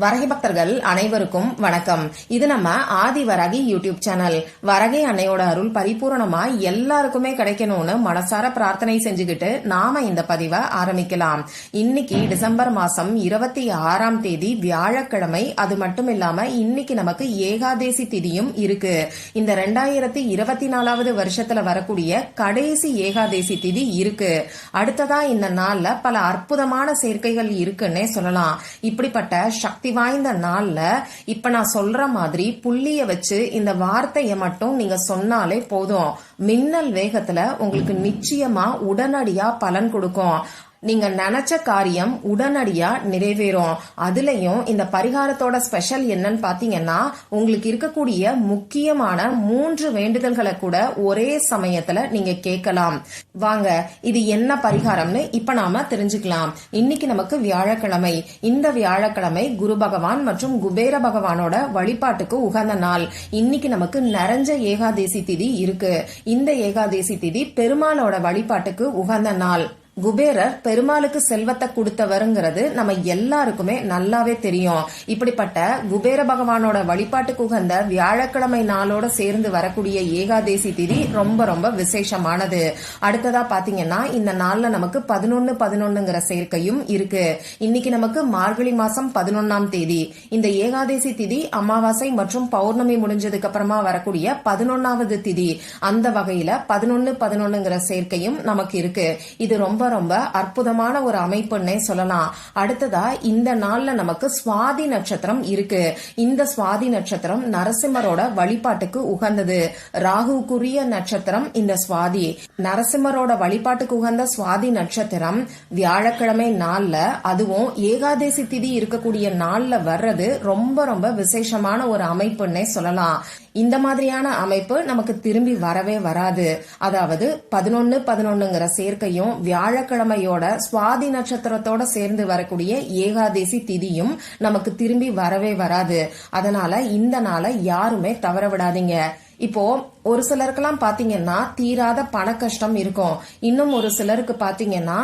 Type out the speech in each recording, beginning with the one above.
வரகை பக்தர்கள் அனைவருக்கும் வணக்கம். இது நம்ம ஆதி வரகி யூடியூப் சேனல். வரகை அன்னையோட அருள் பரிபூரணமா எல்லாருக்குமே கிடைக்கணும்னு மனசார பிரார்த்தனை செஞ்சுக்கிட்டு நாம இந்த பதிவை ஆரம்பிக்கலாம். இன்னைக்கு டிசம்பர் மாசம் இருபத்தி ஆறாம் தேதி வியாழக்கிழமை. அது மட்டும் இல்லாம இன்னைக்கு நமக்கு ஏகாதேசி திதியும் இருக்கு. இந்த ரெண்டாயிரத்தி இருபத்தி நாலாவது வருஷத்துல வரக்கூடிய கடைசி ஏகாதேசி திதி இருக்கு. அடுத்ததா இந்த நாள்ல பல அற்புதமான சேர்க்கைகள் இருக்குன்னே சொல்லலாம். இப்படிப்பட்ட சக்தி வாய்ந்த நாள்ல இப்ப நான் சொல்ற மாதிரி புள்ளிய வச்சு இந்த வார்த்தையை மட்டும் நீங்க சொன்னாலே போதும். மின்னல் வேகத்துல உங்களுக்கு நிச்சயமா உடனடியா பலன் கொடுக்கும். நீங்க நினைச்ச காரியம் உடனடியா நிறைவேறும். அதுலயும் இந்த பரிகாரத்தோட ஸ்பெஷல் என்னன்னு பாத்தீங்கன்னா உங்களுக்கு இருக்கக்கூடிய முக்கியமான மூன்று வேண்டுதல்களை கூட ஒரே சமயத்துல நீங்க கேட்கலாம். வாங்க இது என்ன பரிகாரம்னு இப்ப நாம தெரிஞ்சுக்கலாம். இன்னைக்கு நமக்கு வியாழக்கிழமை. இந்த வியாழக்கிழமை குரு பகவான் மற்றும் குபேர பகவானோட வழிபாட்டுக்கு உகந்த நாள். இன்னைக்கு நமக்கு நிறைஞ்ச ஏகாதேசி திதி இருக்கு. இந்த ஏகாதேசி திதி பெருமாளோட வழிபாட்டுக்கு உகந்த நாள். குபேரர் பெருமாளுக்கு செல்வத்தை கொடுத்தவருங்கிறது நம்ம எல்லாருக்குமே நல்லாவே தெரியும். இப்படிப்பட்ட குபேர பகவானோட வழிபாட்டுக்கு உகந்த வியாழக்கிழமை நாளோட சேர்ந்து வரக்கூடிய ஏகாதேசி திதி ரொம்ப ரொம்ப விசேஷமானது. அடுத்ததா பாத்தீங்கன்னா இந்த நாள்ல நமக்கு பதினொன்னு பதினொன்னுங்கிற சேர்க்கையும் இருக்கு. இன்னைக்கு நமக்கு மார்கழி மாசம் பதினொன்னாம் தேதி. இந்த ஏகாதேசி திதி அமாவாசை மற்றும் பௌர்ணமி முடிஞ்சதுக்கு அப்புறமா வரக்கூடிய பதினொன்னாவது திதி. அந்த வகையில பதினொன்னு பதினொன்னுங்கிற சேர்க்கையும் நமக்கு இருக்கு. இது ரொம்ப ரொம்ப அற்புதமான ஒரு அமைப்புன்னே சொல்லலாம். அடுத்ததா இந்த நாள்ல நமக்கு சுவாதி நட்சத்திரம் இருக்கு. இந்த சுவாதி நட்சத்திரம் நரசிம்மரோட வழிபாட்டுக்கு உகந்தது. ராகுக்குரிய நட்சத்திரம் இந்த சுவாதி. நரசிம்மரோட வழிபாட்டுக்கு உகந்த சுவாதி நட்சத்திரம் வியாழக்கிழமை நாள்ல அதுவும் ஏகாதேசி திதி இருக்கக்கூடிய நாள்ல வர்றது ரொம்ப ரொம்ப விசேஷமான ஒரு அமைப்புன்னே சொல்லலாம். இந்த மாதிரியான அமைப்பு நமக்கு திரும்பி வரவே வராது. அதாவது பதினொன்னு பதினொன்னுங்கிற சேர்க்கையும் வியாழ வியாழக்கிழமையோட சுவாதி நட்சத்திரத்தோட சேர்ந்து வரக்கூடிய ஏகாதேசி திதியும் நமக்கு திரும்பி வரவே வராது. அதனால இந்த நாளை யாருமே தவற விடாதீங்க. இப்போ ஒரு சிலருக்கெல்லாம் பாத்தீங்கன்னா தீராத பண கஷ்டம் இருக்கும். இன்னும் ஒரு சிலருக்கு பாத்தீங்கன்னா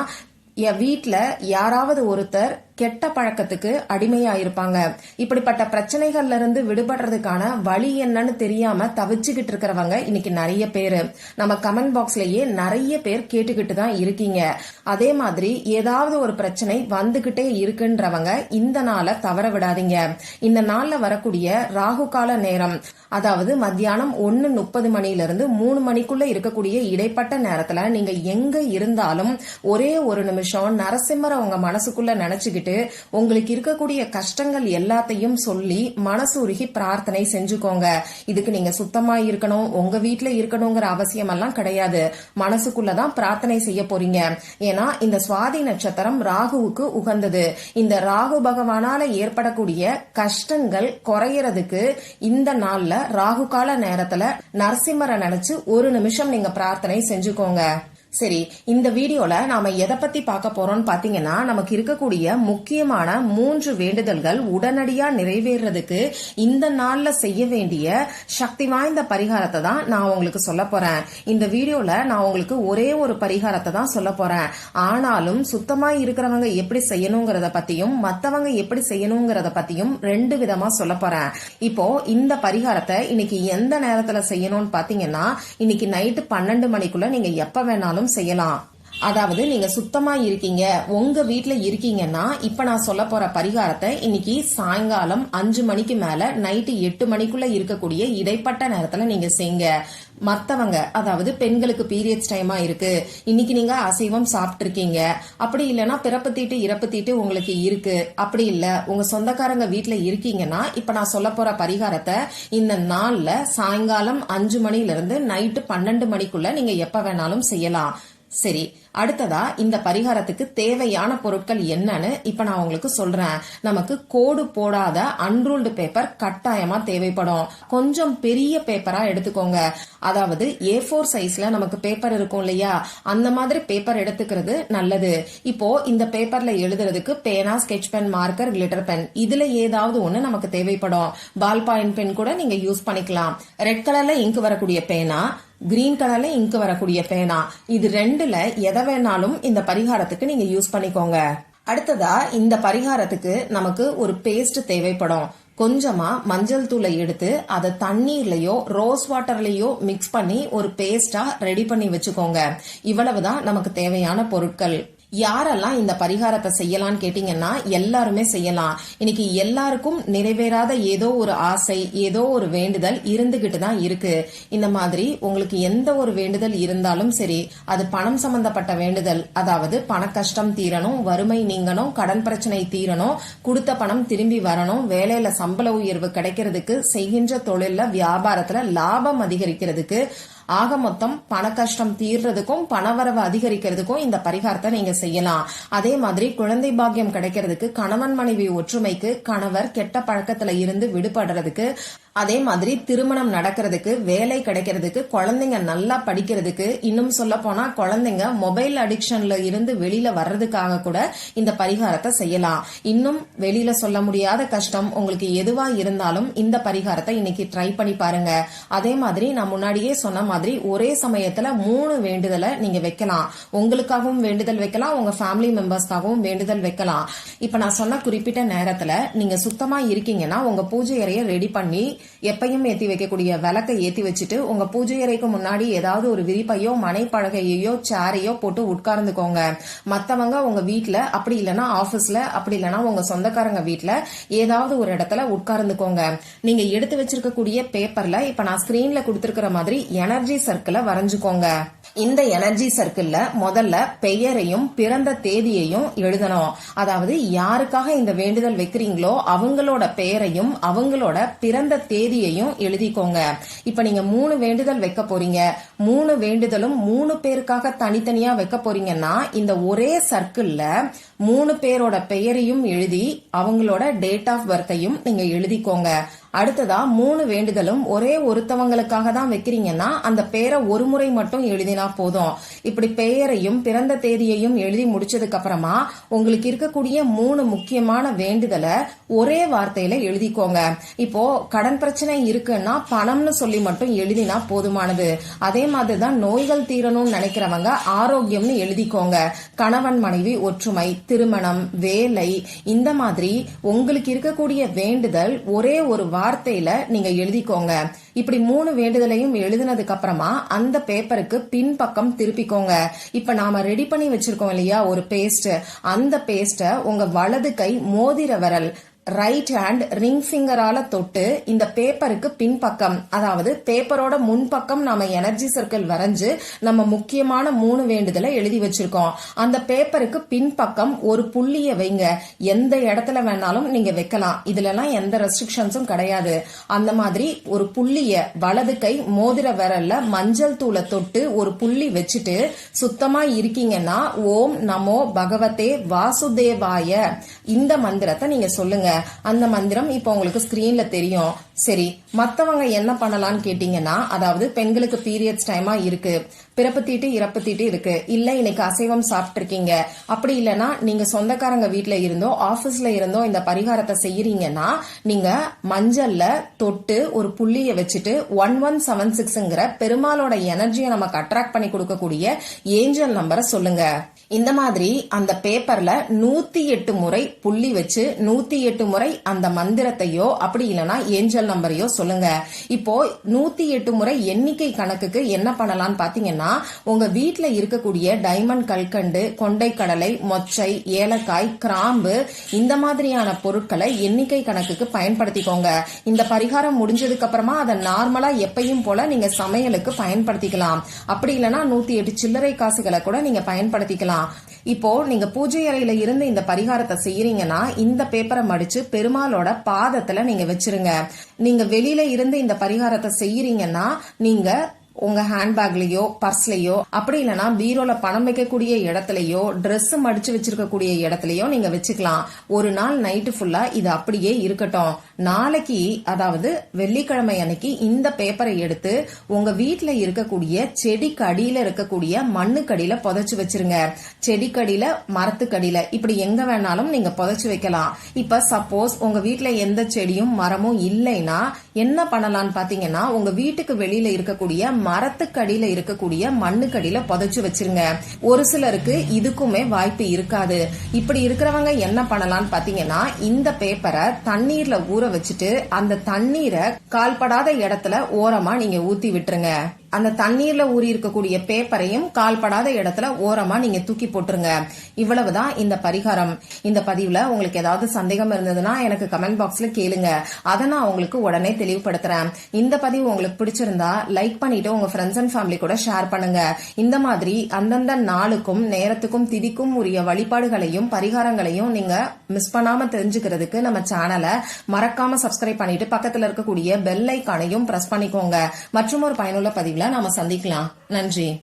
என் வீட்ல யாராவது ஒருத்தர் கெட்ட பழக்கத்துக்கு அடிமையா இருப்பாங்க இப்படிப்பட்ட பிரச்சனைகள்ல இருந்து விடுபடுறதுக்கான வழி என்னன்னு தெரியாம தவிச்சுக்கிட்டு இருக்கிறவங்க இன்னைக்கு நிறைய பேரு. நம்ம கமெண்ட் பாக்ஸ்லயே நிறைய பேர் கேட்டுக்கிட்டு தான் இருக்கீங்க. அதே மாதிரி ஏதாவது ஒரு பிரச்சனை வந்துகிட்டே இருக்குன்றவங்க இந்த நாளை தவற விடாதீங்க. இந்த நாள்ல வரக்கூடிய ராகு கால நேரம் அதாவது மத்தியானம் ஒன்னு முப்பது மணில இருந்து மூணு மணிக்குள்ள இருக்கக்கூடிய இடைப்பட்ட நேரத்துல நீங்க எங்க இருந்தாலும் ஒரே ஒரு நிமிஷம் நரசிம்மரை உங்க மனசுக்குள்ள நினைச்சுக்கிட்டு உங்களுக்கு இருக்கக்கூடிய கஷ்டங்கள் எல்லாத்தையும் சொல்லி மனசு உருகி பிரார்த்தனை செஞ்சுக்கோங்க. இதுக்கு நீங்க சுத்தமா இருக்கணும். உங்க வீட்டுல இருக்கணுங்கிற அவசியம் எல்லாம் கிடையாது. மனசுக்குள்ளதான் பிரார்த்தனை செய்ய போறீங்க. ஏன்னா இந்த சுவாதி நட்சத்திரம் ராகுவுக்கு உகந்தது. இந்த ராகு பகவானால ஏற்படக்கூடிய கஷ்டங்கள் குறையறதுக்கு இந்த நாள்ல ராகு கால நேரத்துல நரசிம்மரை நினைச்சு ஒரு நிமிஷம் நீங்க பிரார்த்தனை செஞ்சுக்கோங்க. சரி இந்த வீடியோல நாம எதை பத்தி பார்க்க போறோம்னு பாத்தீங்கன்னா நமக்கு இருக்கக்கூடிய முக்கியமான மூன்று வேண்டுதல்கள் உடனடியா நிறைவேறதுக்கு இந்த நாள்ல செய்ய வேண்டிய சக்தி வாய்ந்த பரிகாரத்தை தான் நான் உங்களுக்கு சொல்ல போறேன். இந்த வீடியோல நான் உங்களுக்கு ஒரே ஒரு பரிகாரத்தை தான் சொல்ல போறேன். ஆனாலும் சுத்தமா இருக்கிறவங்க எப்படி செய்யணுங்கிறத பத்தியும் மத்தவங்க எப்படி செய்யணுங்கிறத பத்தியும் ரெண்டு விதமா சொல்ல போறேன். இப்போ இந்த பரிகாரத்தை இன்னைக்கு எந்த நேரத்துல செய்யணும்னு பாத்தீங்கன்னா இன்னைக்கு நைட்டு பன்னெண்டு மணிக்குள்ள நீங்க எப்ப வேணாலும் வேணாலும் செய்யலாம். அதாவது நீங்க சுத்தமா இருக்கீங்க உங்க வீட்டுல இருக்கீங்கன்னா இப்ப நான் சொல்ல போற பரிகாரத்தை இன்னைக்கு சாயங்காலம் அஞ்சு மணிக்கு மேல நைட்டு எட்டு மணிக்குள்ள இருக்கக்கூடிய இடைப்பட்ட நேரத்துல நீங்க செய்யுங்க மத்தவங்க அதாவது பெண்களுக்கு பீரியட்ஸ் டைமா இருக்கு. இன்னைக்கு நீங்க அசைவம் சாப்பிட்டு இருக்கீங்க அப்படி இல்லைன்னா பிறப்பு தீட்டு இறப்பு தீட்டு உங்களுக்கு இருக்கு. அப்படி இல்ல உங்க சொந்தக்காரங்க வீட்டுல இருக்கீங்கன்னா இப்ப நான் சொல்ல போற பரிகாரத்தை இந்த நாள்ல சாயங்காலம் அஞ்சு மணில இருந்து நைட்டு பன்னெண்டு மணிக்குள்ள நீங்க எப்ப வேணாலும் செய்யலாம். சரி அடுத்ததா இந்த பரிகாரத்துக்கு தேவையான பொருட்கள் என்னன்னு இப்ப நான் உங்களுக்கு சொல்றேன். நமக்கு கோடு போடாத அன்ரூல்டு பேப்பர் கட்டாயமா தேவைப்படும். கொஞ்சம் பெரிய பேப்பரா எடுத்துக்கோங்க. அதாவது ஏ ஃபோர் சைஸ்ல நமக்கு பேப்பர் இருக்கும் இல்லையா? அந்த மாதிரி பேப்பர் எடுத்துக்கிறது நல்லது. இப்போ இந்த பேப்பர்ல எழுதுறதுக்கு பேனா sketch pen marker glitter pen இதுல ஏதாவது ஒண்ணு நமக்கு தேவைப்படும். பால் பாயிண்ட் பென் கூட நீங்க யூஸ் பண்ணிக்கலாம். ரெட் கலர்ல இங்கு வரக்கூடிய பேனா கிரீன் கலர்ல இங்கு வரக்கூடிய பேனா. இது ரெண்டுல எதை வேணாலும் இந்த பரிகாரத்துக்கு நீங்க யூஸ் பண்ணிக்கோங்க. அடுத்ததா இந்த பரிகாரத்துக்கு நமக்கு ஒரு பேஸ்ட் தேவைப்படும். கொஞ்சமா மஞ்சள் தூளை எடுத்து அதை தண்ணீர்லயோ ரோஸ் வாட்டர்லயோ மிக்ஸ் பண்ணி ஒரு பேஸ்டா ரெடி பண்ணி வச்சுக்கோங்க. இவ்வளவுதான் நமக்கு தேவையான பொருட்கள். யாரெல்லாம் இந்த பரிகாரத்தை செய்யலாம்னு கேட்டீங்கன்னா எல்லாருமே செய்யலாம். இன்னைக்கு எல்லாருக்கும் நிறைவேறாத ஏதோ ஒரு ஆசை ஏதோ ஒரு வேண்டுதல் இருந்துகிட்டு தான் இருக்கு. இந்த மாதிரி உங்களுக்கு எந்த ஒரு வேண்டுதல் இருந்தாலும் சரி அது பணம் சம்பந்தப்பட்ட வேண்டுதல். அதாவது பண கஷ்டம் தீரணும் வறுமை நீங்கணும் கடன் பிரச்சனை தீரணும் கொடுத்த பணம் திரும்பி வரணும் வேலையில சம்பள உயர்வு கிடைக்கிறதுக்கு செய்கின்ற தொழில்ல வியாபாரத்துல லாபம் அதிகரிக்கிறதுக்கு ஆக மொத்தம் பண கஷ்டம் தீர்றதுக்கும் பணவரவு அதிகரிக்கிறதுக்கும் இந்த பரிகாரத்தை நீங்க செய்யலாம். அதே மாதிரி குழந்தை பாக்கியம் கிடைக்கிறதுக்கு கணவன் மனைவி ஒற்றுமைக்கு கணவர் கெட்ட பழக்கத்துல இருந்து விடுபடுறதுக்கு அதே மாதிரி திருமணம் நடக்கிறதுக்கு வேலை கிடைக்கிறதுக்கு குழந்தைங்க நல்லா படிக்கிறதுக்கு இன்னும் சொல்ல போனா குழந்தைங்க மொபைல் அடிக்ஷன்ல இருந்து வெளியில வர்றதுக்காக கூட இந்த பரிகாரத்தை செய்யலாம். இன்னும் வெளியில சொல்ல முடியாத கஷ்டம் உங்களுக்கு எதுவா இருந்தாலும் இந்த பரிகாரத்தை இன்னைக்கு ட்ரை பண்ணி பாருங்க. அதே மாதிரி நான் முன்னாடியே சொன்ன மாதிரி ஒரே சமயத்துல மூணு வேண்டுதலை நீங்க வைக்கலாம். உங்களுக்காகவும் வேண்டுதல் வைக்கலாம் உங்க ஃபேமிலி மெம்பர்ஸ்க்காகவும் வேண்டுதல் வைக்கலாம். இப்ப நான் சொன்ன குறிப்பிட்ட நேரத்துல நீங்க சுத்தமா இருக்கீங்கன்னா உங்க பூஜை அறையை ரெடி பண்ணி எப்பையும் ஏத்தி வைக்கக்கூடிய விளக்கை ஏத்தி வச்சுட்டு உங்க பூஜை அறைக்கு முன்னாடி ஏதாவது ஒரு விரிப்பையோ மனை சேரையோ போட்டு உட்கார்ந்துக்கோங்க. மத்தவங்க உங்க வீட்டில் அப்படி இல்லைன்னா ஆபீஸ்ல அப்படி இல்லைன்னா உங்க சொந்தக்காரங்க வீட்டில் ஏதாவது ஒரு இடத்துல உட்கார்ந்துக்கோங்க. நீங்க எடுத்து வச்சிருக்கக்கூடிய பேப்பர்ல இப்ப நான் ஸ்கிரீன்ல கொடுத்துருக்கிற மாதிரி எனர்ஜி சர்க்கிளை வரைஞ்சுக்கோங்க. இந்த எனர்ஜி சர்க்கிள்ல முதல்ல பெயரையும் பிறந்த தேதியையும் எழுதணும். அதாவது யாருக்காக இந்த வேண்டுதல் வைக்கிறீங்களோ அவங்களோட பெயரையும் அவங்களோட பிறந்த தேதியையும் எழுதிக்கோங்க. இப்ப நீங்க மூணு வேண்டுதல் வைக்க போறீங்க. மூணு வேண்டுதலும் மூணு பேருக்காக தனித்தனியா வைக்க போறீங்கன்னா இந்த ஒரே சர்க்கிள்ல மூணு பேரோட பெயரையும் எழுதி அவங்களோட டேட் ஆஃப் பர்த்தையும் நீங்க எழுதிக்கோங்க. அடுத்ததா மூணு வேண்டுதலும் ஒரே ஒருத்தவங்களுக்காக தான் வைக்கிறீங்கன்னா அந்த பேரை ஒரு முறை மட்டும் எழுதினா போதும். இப்படி பெயரையும் பிறந்த தேதியையும் எழுதி முடிச்சதுக்கு அப்புறமா உங்களுக்கு இருக்கக்கூடிய மூணு முக்கியமான வேண்டுதலை ஒரே வார்த்தையில எழுதிக்கோங்க. இப்போ கடன் பிரச்சனை இருக்குன்னா பணம்னு சொல்லி மட்டும் எழுதினா போதுமானது. அதே மாதிரி தான் நோய்கள் தீரணும்னு நினைக்கிறவங்க ஆரோக்கியம்னு எழுதிக்கோங்க. கணவன் மனைவி ஒற்றுமை திருமணம் வேலை இந்த மாதிரி உங்களுக்கு இருக்கக்கூடிய வேண்டுதல் ஒரே ஒரு வார்த்தையில நீங்க எழுதிக்கோங்க. இப்படி மூணு வேண்டுதலையும் எழுதினதுக்கு அப்புறமா அந்த பேப்பருக்கு பின்பக்கம் திருப்பிக்கோங்க. இப்ப நாம ரெடி பண்ணி வச்சிருக்கோம் இல்லையா? ஒரு பேஸ்ட் அந்த பேஸ்ட உங்க வலது கை மோதிர விரல் ரைட் ஹேண்ட் ரிங் ஃபிங்கரால தொட்டு இந்த பேப்பருக்கு பின்பக்கம் அதாவது பேப்பரோட முன்பக்கம் நாம எனர்ஜி சர்க்கிள் வரைஞ்சு நம்ம முக்கியமான மூணு வேண்டுதலை எழுதி வச்சிருக்கோம். அந்த பேப்பருக்கு பின்பக்கம் ஒரு புள்ளிய வைங்க. எந்த இடத்துல வேணாலும் நீங்க வைக்கலாம். இதுல எல்லாம் எந்த ரெஸ்ட்ரிக்ஷன்ஸும் கிடையாது. அந்த மாதிரி ஒரு புள்ளிய வலது கை மோதிர விரல்ல மஞ்சள் தூளை தொட்டு ஒரு புள்ளி வச்சுட்டு சுத்தமா இருக்கீங்கன்னா ஓம் நமோ பகவதே வாசுதேவாய. இந்த மந்திரத்தை நீங்க சொல்லுங்க. அந்த மந்திரம் இப்போ உங்களுக்கு ஸ்கிரீன்ல தெரியும். சரி மத்தவங்க என்ன பண்ணலாம்னு கேட்டீங்கன்னா அதாவது பெண்களுக்கு பீரியட்ஸ் டைமா இருக்கு. பிறப்பு தீட்டு இறப்பு தீட்டு இருக்கு. இல்ல இன்னைக்கு அசைவம் சாப்பிட்டுருக்கீங்க. அப்படி இல்லைன்னா நீங்க சொந்தக்காரங்க வீட்டுல இருந்தோ ஆபீஸ்ல இருந்தோ இந்த பரிகாரத்தை செய்யறீங்கன்னா நீங்க மஞ்சள்ல தொட்டு ஒரு புள்ளிய வச்சுட்டு ஒன் ஒன் செவன் சிக்ஸ்ங்கிற பெருமாளோட எனர்ஜியை நமக்கு அட்ராக்ட் பண்ணி கொடுக்கக்கூடிய ஏஞ்சல் நம்பரை சொல்லுங்க. இந்த மாதிரி அந்த பேப்பர்ல நூத்தி எட்டு முறை புள்ளி வச்சு நூத்தி எட்டு முறை அந்த மந்திரத்தையோ அப்படி இல்லைன்னா ஏஞ்சல் நம்பரையோ சொல்லுங்க. இப்போ நூத்தி எட்டு முறை எண்ணிக்கை கணக்குக்கு என்ன பண்ணலாம்னு பாத்தீங்கன்னா உங்க வீட்டுல இருக்கக்கூடிய டைமண்ட் கல்கண்டு கொண்டை கடலை மொச்சை ஏலக்காய் கிராம்பு இந்த மாதிரியான பொருட்களை எண்ணிக்கை கணக்குக்கு பயன்படுத்திக்கோங்க. இந்த பரிகாரம் முடிஞ்சதுக்கு அப்புறமா அதை நார்மலா எப்பயும் போல நீங்க சமையலுக்கு பயன்படுத்திக்கலாம். அப்படி இல்லைன்னா நூத்தி எட்டு சில்லறை காசுகளை கூட நீங்க பயன்படுத்திக்கலாம். இப்போ நீங்க பூஜை அறையில இருந்து இந்த பரிகாரத்தை செய்யறீங்கன்னா இந்த பேப்பரை மடிச்சு பெருமாளோட பாதத்துல நீங்க வச்சிருங்க. நீங்க வெளியில இருந்து இந்த பரிகாரத்தை செய்யறீங்கன்னா நீங்க உங்க ஹேண்ட்பேக்லயோ பர்ஸ்லயோ அப்படி இல்லைன்னா பீரோல பணம் வைக்கக்கூடிய இடத்துலயோ ட்ரெஸ் மடிச்சு வச்சிருக்கக்கூடிய இடத்துலயோ நீங்க வச்சுக்கலாம். ஒரு நாள் நைட்டு ஃபுல்லா இது அப்படியே இருக்கட்டும். நாளைக்கு அதாவது வெள்ளிக்கிழமை அன்னைக்கு இந்த பேப்பரை எடுத்து உங்க வீட்டுல இருக்கக்கூடிய செடிக்கு அடியில இருக்கக்கூடிய மண்ணுக்கடியில புதைச்சு வச்சிருங்க. செடிக்கடியில மரத்துக்கடியில இப்படி எங்க வேணாலும் நீங்க புதைச்சு வைக்கலாம். இப்ப சப்போஸ் உங்க வீட்டுல எந்த செடியும் மரமும் இல்லைன்னா என்ன பண்ணலாம்னு பாத்தீங்கன்னா உங்க வீட்டுக்கு வெளியில இருக்கக்கூடிய மரத்துக்கடியில இருக்கக்கூடிய மண்ணுக்கடியில புதைச்சு வச்சிருங்க. ஒரு சிலருக்கு இதுக்குமே வாய்ப்பு இருக்காது. இப்படி இருக்கிறவங்க என்ன பண்ணலாம்னு பாத்தீங்கன்னா இந்த பேப்பரை தண்ணீர்ல ஊற வச்சுட்டு அந்த தண்ணீரை கால்படாத இடத்துல ஓரமா நீங்க ஊத்தி விட்டுருங்க. அந்த தண்ணீர்ல ஊறி இருக்கக்கூடிய பேப்பரையும் கால்படாத இடத்துல ஓரமா நீங்க தூக்கி போட்டுருங்க. இவ்வளவுதான் இந்த பரிகாரம். இந்த பதிவுல உங்களுக்கு ஏதாவது சந்தேகம் இருந்ததுன்னா எனக்கு கமெண்ட் பாக்ஸ்ல கேளுங்க. அதை நான் உங்களுக்கு உடனே தெளிவுபடுத்துறேன். இந்த பதிவு உங்களுக்கு பிடிச்சிருந்தா லைக் பண்ணிட்டு உங்க ஃப்ரெண்ட்ஸ் அண்ட் ஃபேமிலி கூட ஷேர் பண்ணுங்க. இந்த மாதிரி அந்தந்த நாளுக்கும் நேரத்துக்கும் திதிக்கும் உரிய வழிபாடுகளையும் பரிகாரங்களையும் நீங்க மிஸ் பண்ணாம தெரிஞ்சுக்கிறதுக்கு நம்ம சேனலை மறக்காம சப்ஸ்கிரைப் பண்ணிட்டு பக்கத்துல இருக்கக்கூடிய பெல் ஐக்கானையும் பிரஸ் பண்ணிக்கோங்க. மற்றும் ஒரு பயனுள்ள பதிவுல நாம சந்திக்கலாம். நன்றி.